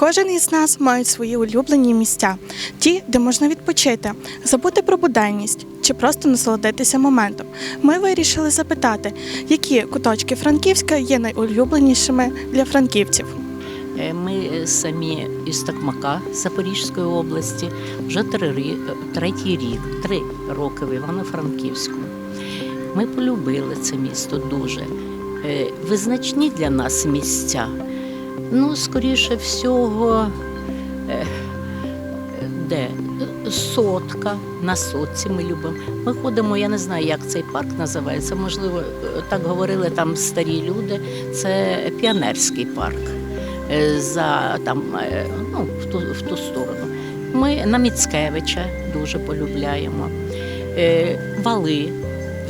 Кожен із нас має свої улюблені місця, ті, де можна відпочити, забути про буденність чи просто насолодитися моментом. Ми вирішили запитати, які куточки Франківська є найулюбленішими для франківців. Е, Ми е, самі із Токмака Запорізької області вже три, е, третій рік, три роки в Івано-Франківську. Ми полюбили це місто дуже. Визначні для нас місця. Ну, скоріше всього, де сотка, на сотці ми любимо. Ми ходимо, я не знаю, як цей парк називається. Можливо, е, так говорили там старі люди. Це піонерський парк е, за там, е, ну, в ту, в ту сторону. Ми на Міцкевича дуже полюбляємо. Вали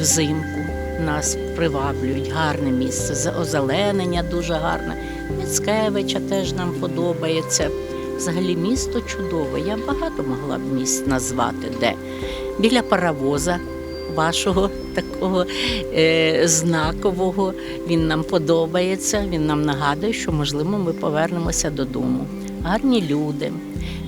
взимку нас приваблюють, гарне місце, озеленення дуже гарне. Міцкевича теж нам подобається. Взагалі місто чудове. Я багато могла б місць назвати, де біля паровоза вашого такого е, знакового. Він нам подобається. Він нам нагадує, що можливо ми повернемося додому. Гарні люди.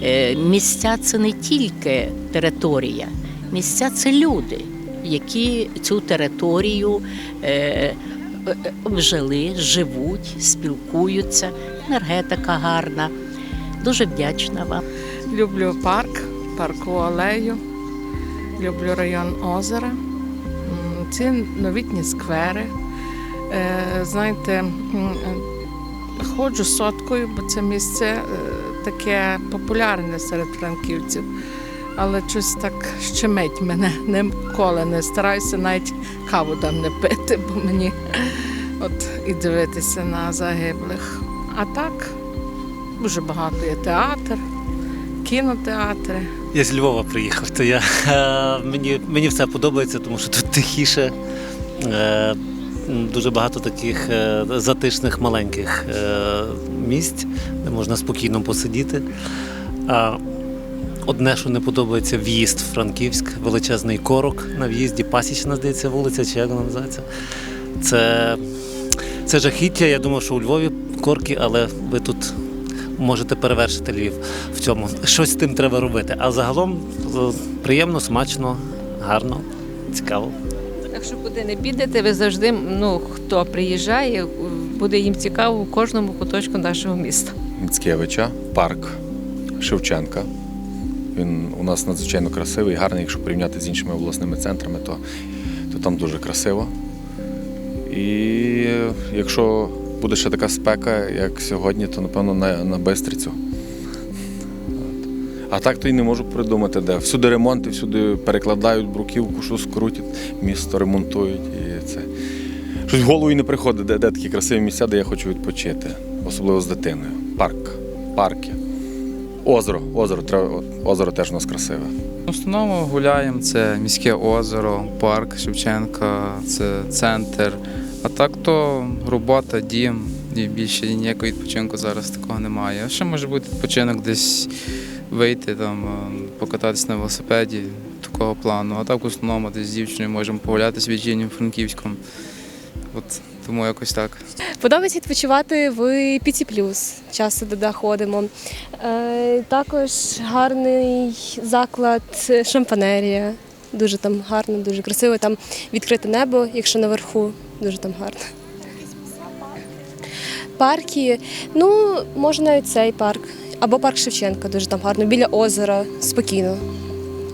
Е, місця це не тільки територія, місця це люди, які цю територію е, обжили, живуть, спілкуються. Енергетика гарна. Дуже вдячна вам. Люблю парк, паркову алею, люблю район озера. Ці новітні сквери. Е, Знаєте, е, ходжу соткою, бо це місце е, таке популярне серед франківців. Але щось так щемить мене ніколи не стараюся навіть каву там не пити, бо мені от і дивитися на загиблих. А так дуже багато є театр, кінотеатри. Я з Львова приїхав, то я е, мені, мені все подобається, тому що тут тихіше. Е, Дуже багато таких е, затишних маленьких місць, де можна спокійно посидіти. Одне, що не подобається, в'їзд в Франківськ, величезний корок на в'їзді, пасічна, здається, вулиця, чи як вона називається. Це, це жахіття. Я думав, що у Львові корки, але ви тут можете перевершити Львів в цьому. Щось з тим треба робити. А загалом е, приємно, смачно, гарно, цікаво. Якщо куди не підете, ви завжди, ну хто приїжджає, буде їм цікаво в кожному куточку нашого міста. Міцкевича, парк Шевченка. Він у нас надзвичайно красивий, гарний. Якщо порівняти з іншими обласними центрами, то, то там дуже красиво. І якщо буде ще така спека, як сьогодні, то напевно на, на Бистрицю. А так то й не можу придумати, де. Всюди ремонти, всюди перекладають бруківку, щось крутять, місто ремонтують. І це. Щось в голову і не приходить, де, де такі красиві місця, де я хочу відпочити, особливо з дитиною. Парк, парки. Озеро, озеро, озеро теж у нас красиве. В основному гуляємо, це міське озеро, парк Шевченка, це центр. А так то робота, дім і більше ніякого відпочинку зараз такого немає. Ще може бути відпочинок десь вийти, там, е, покататись на велосипеді такого плану. А так в основному десь з дівчиною можемо погуляти з Вірджінією Франківськом. От тому якось так. Подобається відпочивати в Піці Плюс. Часто туди ходимо. Е, також гарний заклад Шампанерія. Дуже там гарно, дуже красиво. Там відкрите небо, якщо наверху, дуже там гарно. Парки, ну, можна навіть цей парк. Або парк Шевченка, дуже там гарно, біля озера, спокійно.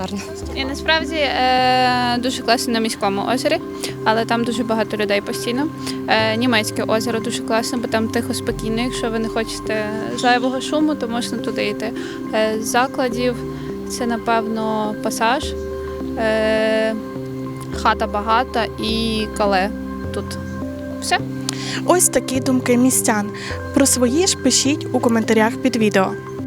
Гарно. І насправді е, дуже класно на міському озері, але там дуже багато людей постійно. Е, німецьке озеро дуже класно, бо там тихо спокійно. Якщо ви не хочете зайвого шуму, то можна туди йти. Е, з закладів це напевно пасаж, е, хата багата і кале тут. Все. Ось такі думки містян. Про свої ж пишіть у коментарях під відео.